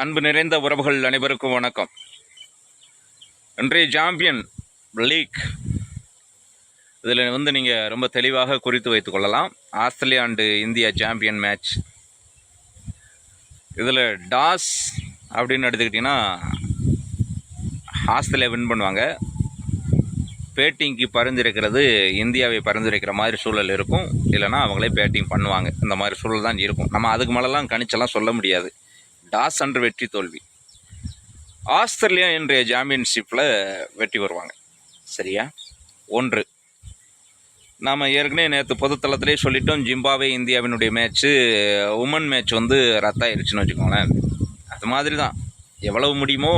அன்பு நிறைந்த உறவுகள் அனைவருக்கும் வணக்கம். இன்றைய சாம்பியன் லீக் இதில் வந்து நீங்கள் ரொம்ப தெளிவாக குறித்து வைத்துக் கொள்ளலாம். Australia and India champion match இதில் டாஸ் அப்படின்னு எடுத்துக்கிட்டிங்கன்னா ஆஸ்திரேலியா வின் பண்ணுவாங்க. பேட்டிங்க்கு பரிந்துரைக்கிறது இந்தியாவை பரிந்துரைக்கிற மாதிரி சூழல் இருக்கும். இல்லைனா அவங்களே பேட்டிங் பண்ணுவாங்க. இந்த மாதிரி சூழல் தான் இருக்கும். நம்ம அதுக்கு மேலெலாம் கணிச்செல்லாம் சொல்ல முடியாது. டாஸ் அன்று வெற்றி தோல்வி. ஆஸ்திரேலியா இன்றைய சாம்பியன்ஷிப்பில் வெற்றி வருவாங்க சரியா? ஒன்று. நாம் ஏற்கனவே நேற்று பொதுத்தளத்திலே சொல்லிட்டோம் ஜிம்பாவே இந்தியாவினுடைய மேட்ச்சு உமன் மேட்ச் வந்து ரத்தாயிருச்சுன்னு வச்சுக்கோங்களேன். அது மாதிரி தான் எவ்வளவு முடியுமோ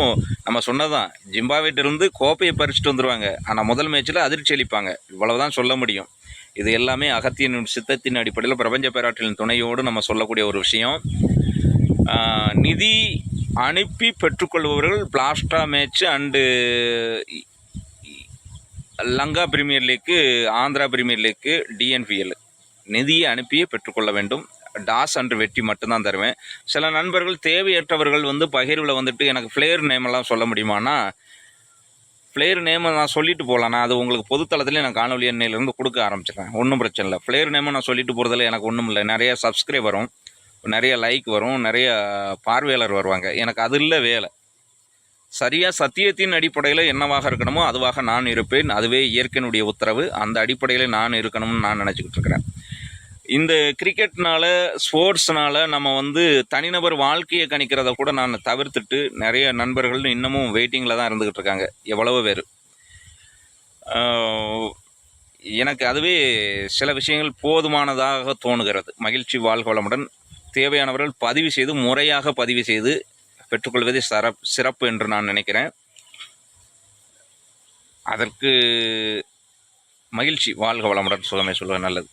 நம்ம சொன்னதான் ஜிம்பாவேட்டிருந்து கோப்பையை பறிச்சுட்டு வந்துடுவாங்க ஆனால் முதல் மேட்ச்சில் அதிர்ச்சி அளிப்பாங்க. இவ்வளவுதான் சொல்ல முடியும். இது எல்லாமே அகத்தியின் சித்தத்தின் அடிப்படையில் பிரபஞ்ச பேராற்றலின் துணையோடு நம்ம சொல்லக்கூடிய ஒரு விஷயம். நிதி அனுப்பி பெற்றுக்கொள்பவர்கள் பிளாஸ்டா match and Lanka premier league Andhra premier league TNPL நிதியை அனுப்பியே பெற்றுக்கொள்ள வேண்டும். டாஸ் அன்று வெற்றி மட்டும்தான் தருவேன். சில நண்பர்கள் தேவையற்றவர்கள் வந்து பகிர்வில் வந்துட்டு எனக்கு ஃப்ளேயர் நேமெல்லாம் சொல்ல முடியுமானா ஃப்ளேயர் நேமை நான் சொல்லிட்டு போகலாம். நான் அது உங்களுக்கு பொதுத்தளத்துலேயே நான் காணொலி எண்ணெயிலேருந்து கொடுக்க ஆரம்பிச்சிடுறேன். ஒன்றும் பிரச்சனை இல்லை. ஃப்ளேயர் நேமை நான் சொல்லிட்டு போகிறதுல எனக்கு ஒன்றும் இல்லை. நிறைய சப்ஸ்கிரைபரும் நிறைய லைக் வரும் நிறைய பார்வையாளர் வருவாங்க. எனக்கு அது இல்லை வேலை. சரியாக சத்தியத்தின் அடிப்படையில் என்னவாக இருக்கணுமோ அதுவாக நான் இருப்பேன். அதுவே இயற்கையினுடைய உத்தரவு. அந்த அடிப்படையில் நான் இருக்கணும்னு நான் நினச்சிக்கிட்டு இருக்கிறேன். இந்த கிரிக்கெட்னால ஸ்போர்ட்ஸ்னால நம்ம வந்து தனிநபர் வாழ்க்கையை கணிக்கிறத கூட நான் தவிர்த்துட்டு நிறைய நண்பர்கள் இன்னமும் வெயிட்டிங்கில் தான் இருந்துக்கிட்டு இருக்காங்க. எவ்வளவோ பேர். எனக்கு அதுவே சில விஷயங்கள் போதுமானதாக தோணுகிறது. மகிழ்ச்சி வாழ்க வளமுடன் தேவையானவர்கள் பதிவு செய்து முறையாக பதிவு செய்து பெற்றுக்கொள்வதே சிறப் சிறப்பு என்று நான் நினைக்கிறேன். அதற்கு மகிழ்ச்சி வாழ்க வளமுடன். சுகமே சொல்வது நல்லது.